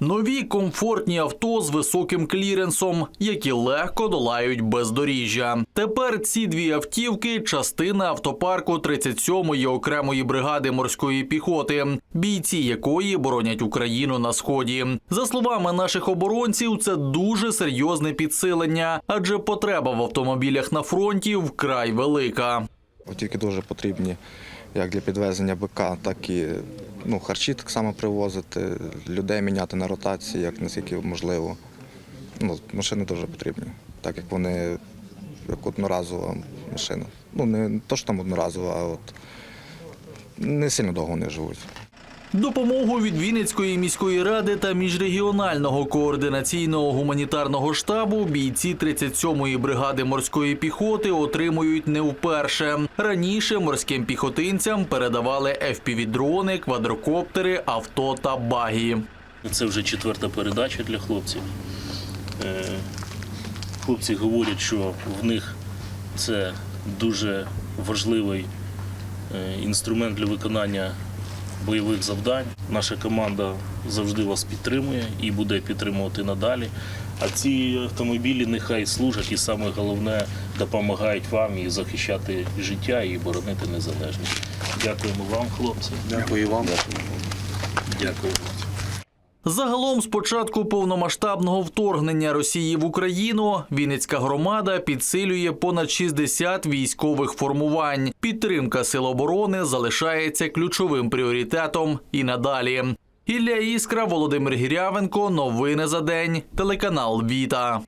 Нові комфортні авто з високим кліренсом, які легко долають бездоріжжя. Тепер ці дві автівки частина автопарку 37-ї окремої бригади морської піхоти, бійці якої боронять Україну на сході. За словами наших оборонців, це дуже серйозне підсилення, адже потреба в автомобілях на фронті вкрай велика. Тільки дуже потрібні як для підвезення БК, так і ну, харчі так само привозити, людей міняти на ротації, як наскільки можливо. Ну, машини дуже потрібні, так як вони як одноразова машина. Ну, не то, що там одноразова, а от не сильно довго вони живуть. Допомогу від Вінницької міської ради та міжрегіонального координаційного гуманітарного штабу бійці 37-ї бригади морської піхоти отримують не вперше. Раніше морським піхотинцям передавали FPV-дрони, квадрокоптери, авто та багі. Це вже четверта передача для хлопців. Е, Хлопці говорять, що в них це дуже важливий е, інструмент для виконання бойових завдань. Наша команда завжди вас підтримує і буде підтримувати надалі. А ці автомобілі нехай служать і саме головне допомагають вам і захищати життя і боронити незалежність. Дякуємо вам, хлопці. Дякую вам. Дякую. Загалом, з початку повномасштабного вторгнення Росії в Україну, Вінницька громада підсилює понад 60 військових формувань. Підтримка сил оборони залишається ключовим пріоритетом і надалі. Ілля Іскра, Володимир Гірявенко. Новини за день. Телеканал Віта.